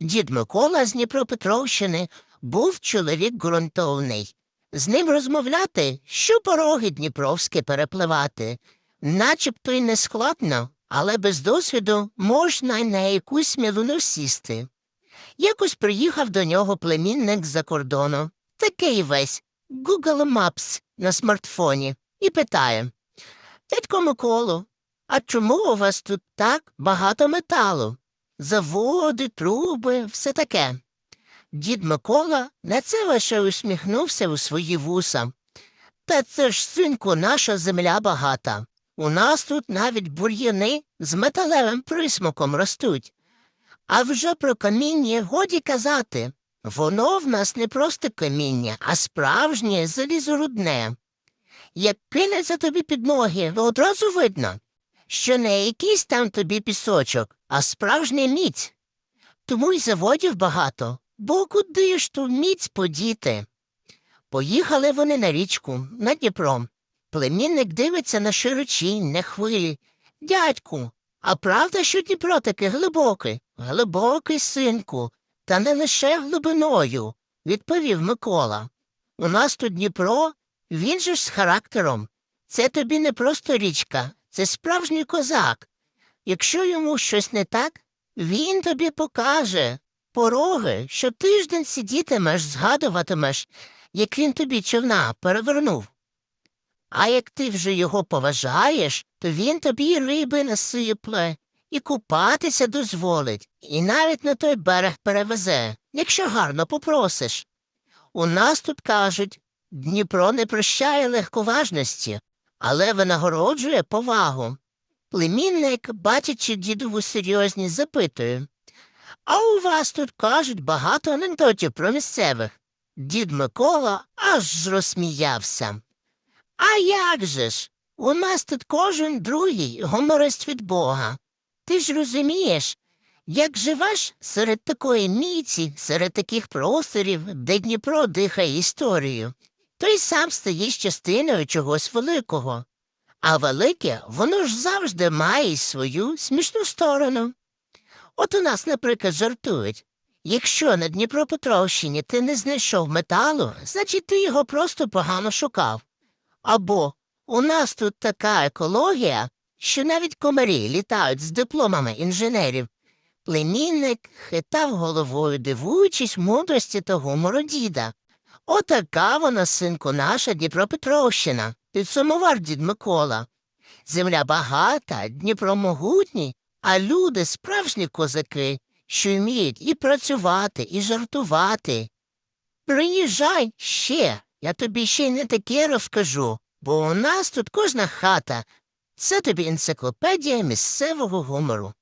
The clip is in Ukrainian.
Дід Микола з Дніпропетровщини був чоловік ґрунтовний. З ним розмовляти, що пороги Дніпровські перепливати. Начебто й не складно, але без досвіду можна й на якусь мілину сісти. Якось приїхав до нього племінник з-за кордону, такий весь Google Maps на смартфоні, і питає Дядько Миколу, а чому у вас тут так багато металу? Заводи, труби, все таке. Дід Микола на це лише усміхнувся у свої вуса. Та це ж, синку, наша земля багата. У нас тут навіть бур'яни з металевим присмаком ростуть. А вже про каміння годі казати. Воно в нас не просто каміння, а справжнє залізорудне. Як кинеться тобі під ноги, то одразу видно, що не якийсь там тобі пісочок, а справжня міць. Тому й заводів багато, бо куди ж ту міць подіти? Поїхали вони на річку, на Дніпро. Племінник дивиться на широчінь, на хвилі. Дядьку, а правда, що Дніпро таке глибокий? Глибокий, синку, та не лише глибиною, відповів Микола. У нас тут Дніпро, він же ж з характером. Це тобі не просто річка, це справжній козак. Якщо йому щось не так, він тобі покаже пороги, що тиждень сидітимеш, згадуватимеш, як він тобі човна перевернув. А як ти вже його поважаєш, то він тобі риби насипле, і купатися дозволить, і навіть на той берег перевезе, якщо гарно попросиш. У нас тут кажуть Дніпро не прощає легковажності, але винагороджує повагу. Племінник, бачачи дідову серйозність, запитує А у вас тут кажуть багато анекдотів про місцевих. Дід Микола аж розсміявся. А як же ж? У нас тут кожен другий гуморист від Бога. Ти ж розумієш, як живеш серед такої міці, серед таких просторів, де Дніпро дихає історією, то й сам стаєш частиною чогось великого. А велике, воно ж завжди має й свою смішну сторону. От у нас, наприклад, жартують. Якщо на Дніпропетровщині ти не знайшов металу, значить ти його просто погано шукав. Або у нас тут така екологія, що навіть комарі літають з дипломами інженерів. Племінник хитав головою, дивуючись мудрості та гумору діда. Отака вона, синку, наша Дніпропетровщина, підсумував дід Микола. Земля багата, Дніпро могутній, а люди справжні козаки, що вміють і працювати, і жартувати. Приїжджай ще, я тобі ще й не таке розкажу, бо у нас тут кожна хата. Це тобі енциклопедія місцевого гумору.